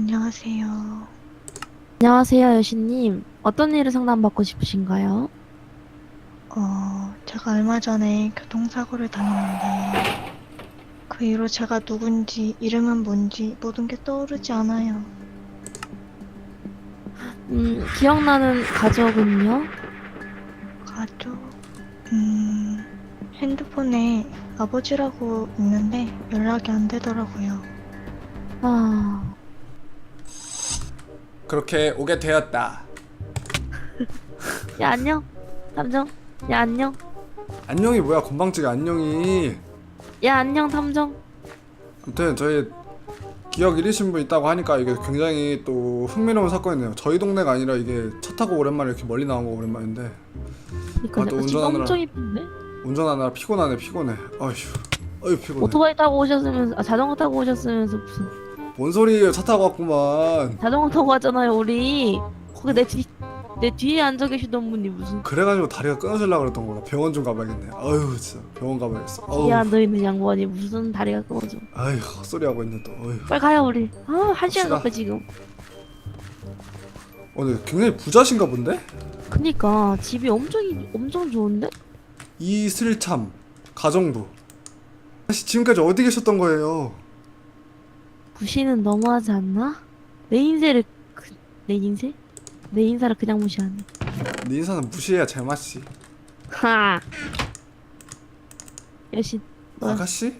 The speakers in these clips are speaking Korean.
안녕하세요. 안녕하세요, 여신님. 어떤 일을 상담받고 싶으신가요? 어, 제가 얼마 전에 교통사고를 당했는데, 그 이후로 제가 누군지, 이름은 뭔지, 모든 게 떠오르지 않아요. 음, 기억나는 가족은요? 가족, 음, 핸드폰에 아버지라고 있는데 연락이 안 되더라고요. 아, 그렇게 오게 되었다. 야, 안녕. 탐정. 야, 안녕. 안녕이 뭐야 건방지게 안녕이. 야, 안녕, 탐정. 아무튼 저희 기억 잃으신 분 있다고 하니까 이게 굉장히 또 흥미로운 사건이네요. 저희 동네가 아니라 이게 차 타고 오랜만에 이렇게 멀리 나온 거 오랜만인데 그니까 아, 또 아, 지금 운전하느라. 엄청 이쁜데? 운전하느라 피곤하네 피곤해. 어휴 어휴 피곤해. 오토바이 타고 오셨으면서, 아, 자전거 타고 오셨으면서 무슨. 뭔 소리예요 차 타고 왔구만. 자전거 타고 왔잖아요, 우리. 거기 내 뒤, 내 뒤에 앉아 계시던 분이 무슨. 그래가지고 다리가 끊어질라 그랬던 거라 병원 좀 가봐야겠네. 어휴 진짜 병원 가봐야겠어. 뒤에 앉아 있는 양반이 무슨 다리가 끊어져. 아휴 헛소리 하고 있네 또. 어휴. 빨리 가요, 우리. 아, 한 시간 갑시다. 가까 지금. 어, 근데 굉장히 부자신가 본데? 그니까, 집이 엄청, 이- 엄청 좋은데? 이슬참 가정부. 사실 지금까지 어디 계셨던 거예요? 무시는 너무하지 않나? 내 인생을 그, 내 인생? 내 인사를 그냥 무시하네. 네 인사는 무시해야 제맛이. 하. 여신. 뭐야? 아가씨?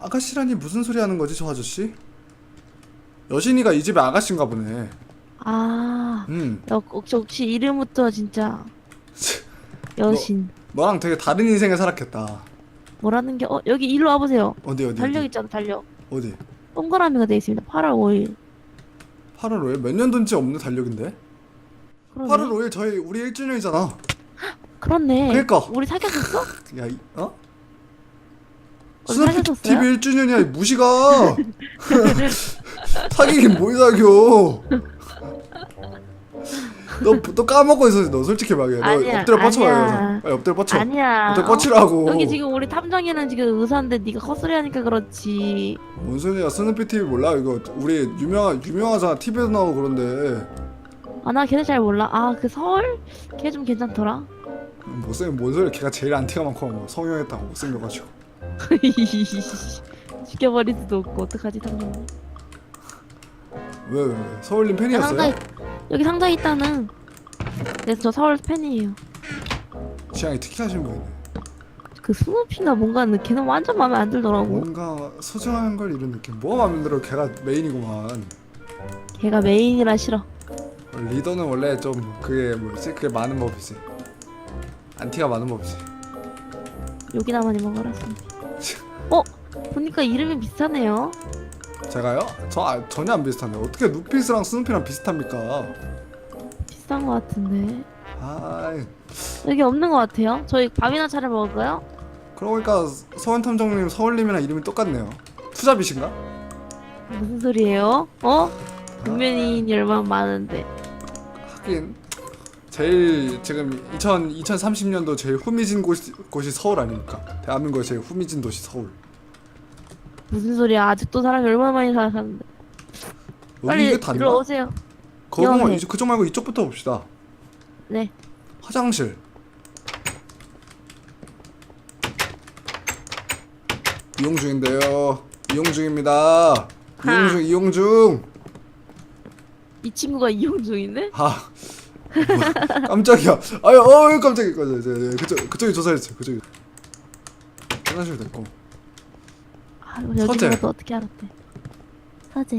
아가씨라니 무슨 소리 하는 거지 저 아저씨? 여신이가 이 집의 아가씨인가 보네. 아. 음, 역, 혹시, 혹시 이름부터 진짜 여신. 너랑 되게 다른 인생을 살았겠다. 뭐라는 게? 어 여기 일로 와보세요. 어디 어디 달력 어디? 있잖아 달력. 어디? 동그라미가 돼 있습니다. 8월 5일. 8월 5일 몇 년도인지 없는 달력인데? 그러네. 8월 5일 저희 우리 1주년이잖아. 그렇네. 그러니까. 우리 사귀었었어? 야, 이, 어? 우리 사귀었었어요? TV 1주년이야 이 무시가. 사귀긴 뭘 사겨? 너, 너 까먹고 있어 너 솔직히 말해 너 아니야, 엎드려 뻗쳐 아니야. 봐요 빨리 엎드려 뻗쳐 아니야. 엎드려 어? 뻗치라고 여기 지금 우리 탐정이는 지금 의사인데 네가 헛소리 하니까 그렇지. 뭔 소리야 스누피 TV 몰라 이거 우리 유명한 유명하잖아 TV에도 나오고 그런데 아 나 걔네 잘 몰라. 아 그 서울? 걔 좀 괜찮더라. 못생긴 뭔 소리야 걔가 제일 안티가 많고 뭐 성형했다고 못생겨가지고 죽여버릴 수도 없고 어떡하지 탐정. 왜왜왜 서울님 팬이었어요? 있- 여기 상자 있다는. 네, 저 서울 팬이에요. 취향이 특이하신 분이네 그 스누피나 뭔가 는 걔는 완전 마음에 안 들더라고. 뭔가 소중한 걸 이런 느낌 뭐가 마음에 들어 걔가 메인이구만 걔가 메인이라 싫어. 리더는 원래 좀 그게 뭐지 그게 많은 법이지 안티가 많은 법이지 여기나만이 먹어라 스누피. 어? 보니까 이름이 비슷하네요. 제가요? 저 아, 전혀 안 비슷한데 어떻게 누피스랑 스누피랑 비슷합니까? 비슷한 것 같은데. 아이 여기 없는 것 같아요. 저희 밥이나 차려 먹을까요? 그러고 보니까 서원 탐정님 서울님이랑 이름이 똑같네요 투잡이신가? 무슨 소리예요? 어? 국면이 얼마나 많은데. 하긴 제일 지금 2000, 2030년도 제일 후미진 곳이, 곳이 서울 아닙니까? 대한민국의 제일 후미진 도시 서울 무슨 소리야? 아직도 사람이 얼마나 많이 살았는데. 빨리 다인가? 들어오세요. 그거 여기. 이쪽 그쪽 말고 이쪽부터 봅시다 네. 화장실 이용 중인데요 이용 중입니다 이용 중 이용 중 이 친구가 이용 중인데? 아 뭐야, 깜짝이야 아유 어이 깜짝이야 저, 저, 저, 그쪽 그쪽이 조사했어요 그쪽이 화장실 됐고 아, 여기 서재. 것도 어떻게 알았대? 서재.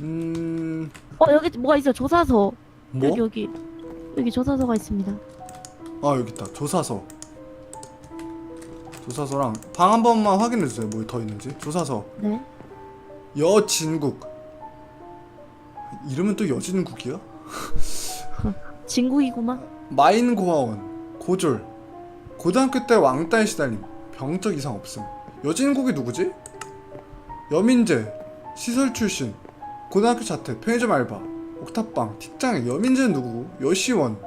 음 어 여기 뭐가 있어? 조사서. 뭐? 여기 여기 여기 조사서가 있습니다. 아 여기 있다 조사서 조사서랑 방 한 번만 확인해 주세요 뭐 더 있는지 조사서 네. 여진국 이름은 또 여진국이야? 진국이구만. 마인 고아원 고졸 고등학교 때 왕따에 시달림. 병적 이상 없음. 여진국이 누구지? 여민재. 시설 출신. 고등학교 자퇴. 편의점 알바. 옥탑방. 틱장애 여민재는 누구고? 여시원.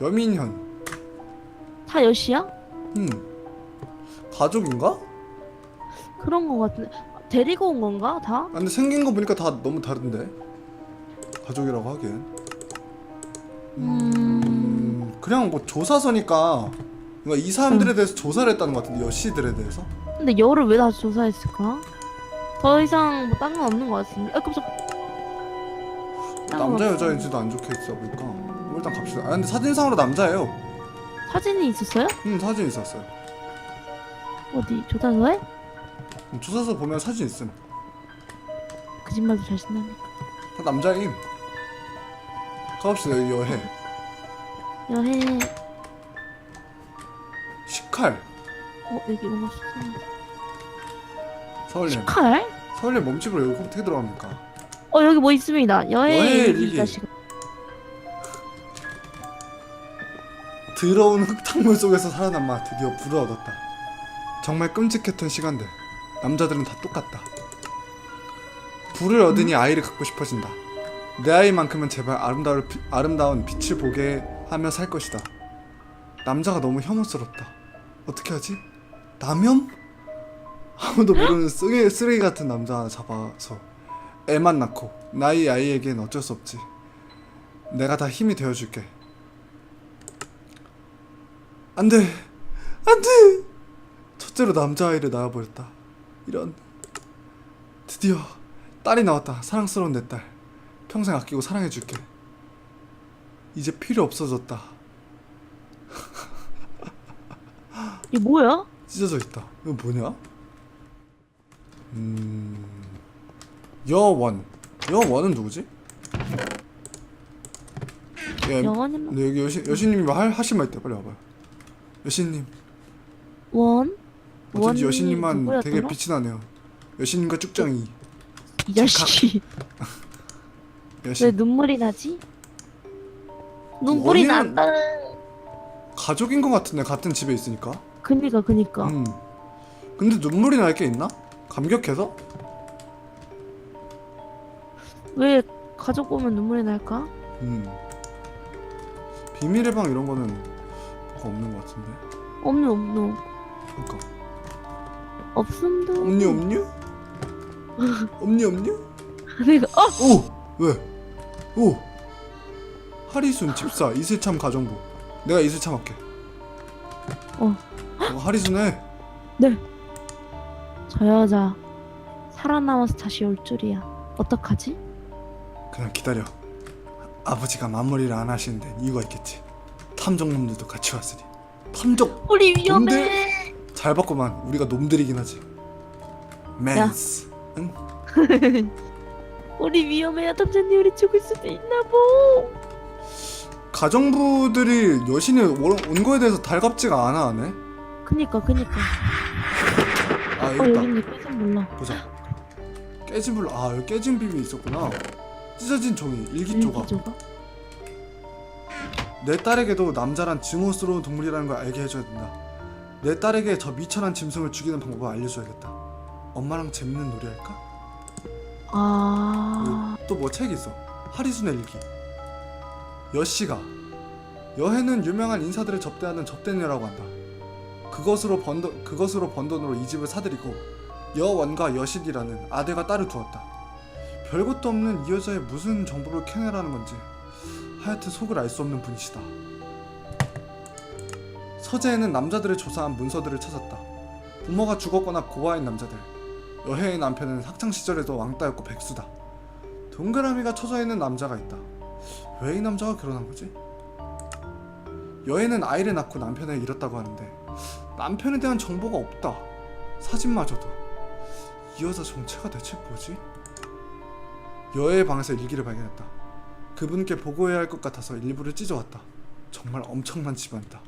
여민현. 다 여시야? 음. 가족인가? 그런 거 같은데. 데리고 온 건가 다? 아, 근데 생긴 거 보니까 다 너무 다른데? 가족이라고 하기엔. 음 그냥 뭐 조사서니까 뭔가 이 사람들에 대해서 조사를 했다는 것 같은데 여씨들에 대해서 근데 열을 왜다 조사했을까? 더 이상 뭐 딴건 없는 것 같은데. 아 깜짝. 딴건 남자. 여자인지도 안 좋게 있어 보니까 뭐 일단 갑시다 아 근데 사진상으로 남자예요 사진이 있었어요? 음 사진 있었어요 어디 조사서에? 음, 조사서 보면 사진 있음 거짓말도 잘 쓴다니까. 다 남자임 가봅시다 여기 여해 여해. 식칼 어 여기 뭔가 수상하다. 서울님 칼? 서울님 몸집으로 여기 어떻게 들어갑니까 어 여기 뭐 있습니다. 여해 여해 일기 일기. 자식. 더러운 흙탕물 속에서 살아남아 드디어 불을 얻었다. 정말 끔찍했던 시간들. 남자들은 다 똑같다. 불을 얻으니 아이를 갖고 싶어진다. 내 아이만큼은 제발 아름다울, 비- 아름다운 빛을 보게 하며 살 것이다. 남자가 너무 혐오스럽다. 어떻게 하지? 남혐? 아무도 모르는 쓰레기, 쓰레기 같은 남자 하나 잡아서 애만 낳고 나이 아이에겐 어쩔 수 없지. 내가 다 힘이 되어줄게. 안 돼 안 돼 첫째로 남자아이를 낳아버렸다 이런 드디어 딸이 나왔다 사랑스러운 내 딸 평생 아끼고 사랑해줄게 이제 필요 없어졌다 이게 뭐야? 찢어져 있다 이거 뭐냐 음 여원 여원은 누구지 예, 영원님 근데 여기 여신 여신님이 뭐할 하실 말 있대 빨리 와봐요 여신님 원. 어쩐지 원이 여신님만 누구였더라? 되게 빛이 나네요. 여신님과 쭉정이 이 자식이 왜 여신 눈물이 나지? 눈물이 원인은- 난다. 가족인 것 같은데 같은 집에 있으니까. 그니까 그니까. 음. 근데 눈물이 날 게 있나? 감격해서? 왜 가족 보면 눈물이 날까? 음. 비밀의 방 이런 거는 뭐가 없는 것 같은데. 없누 없누 그러니까 없음도. 없니 없니? 없니 없니? 내가 어 오 왜? 오 하리순 집사 이슬참 가정부. 내가 이슬참 할게. 어. 어 하리순해. 저 여자 살아남아서 다시 올 줄이야. 어떡하지? 그냥 기다려. 아버지가 맞벌이를 안 하시는 데는 이유가 있겠지. 탐정놈들도 같이 왔으니. 탐정 우리 위험해. 잘 봤구만. 우리가 놈들이긴 하지. 맨스. 응? 우리 위험해요. 탐정님 우리 죽을 수도 있나 보. 가정부들이 여신이 온- 온 거에 대해서 달갑지가 않아 하네. 그니까 그니까. 아 어 여기 있다. 여기 있네. 계속 몰라. 보자. 깨진 불. 아 여기 깨진 비밀이 있었구나. 찢어진 종이 일기 조각. 일기조각? 내 딸에게도 남자란 증오스러운 동물이라는 걸 알게 해줘야 된다. 내 딸에게 저 미천한 짐승을 죽이는 방법을 알려줘야겠다. 엄마랑 재밌는 놀이 할까? 아. 또 뭐 책이 있어. 하리순의 일기. 여씨가 여해는 유명한 인사들을 접대하는 접대녀라고 한다. 그것으로 번 돈, 그것으로 번 돈으로 이 집을 사들이고 여원과 여신이라는 아들과 딸을 두었다. 별것도 없는 이 여자의 무슨 정보를 캐내라는 건지 하여튼 속을 알 수 없는 분이시다. 서재에는 남자들을 조사한 문서들을 찾았다. 부모가 죽었거나 고아인 남자들. 여해의 남편은 학창 시절에도 왕따였고 백수다. 동그라미가 쳐져 있는 남자가 있다. 왜 이 남자가 결혼한 거지? 여해는 아이를 낳고 남편을 잃었다고 하는데 남편에 대한 정보가 없다. 사진마저도. 이 여자 정체가 대체 뭐지? 여해의 방에서 일기를 발견했다. 그분께 보고해야 할 것 같아서 일부를 찢어왔다. 정말 엄청난 집안이다.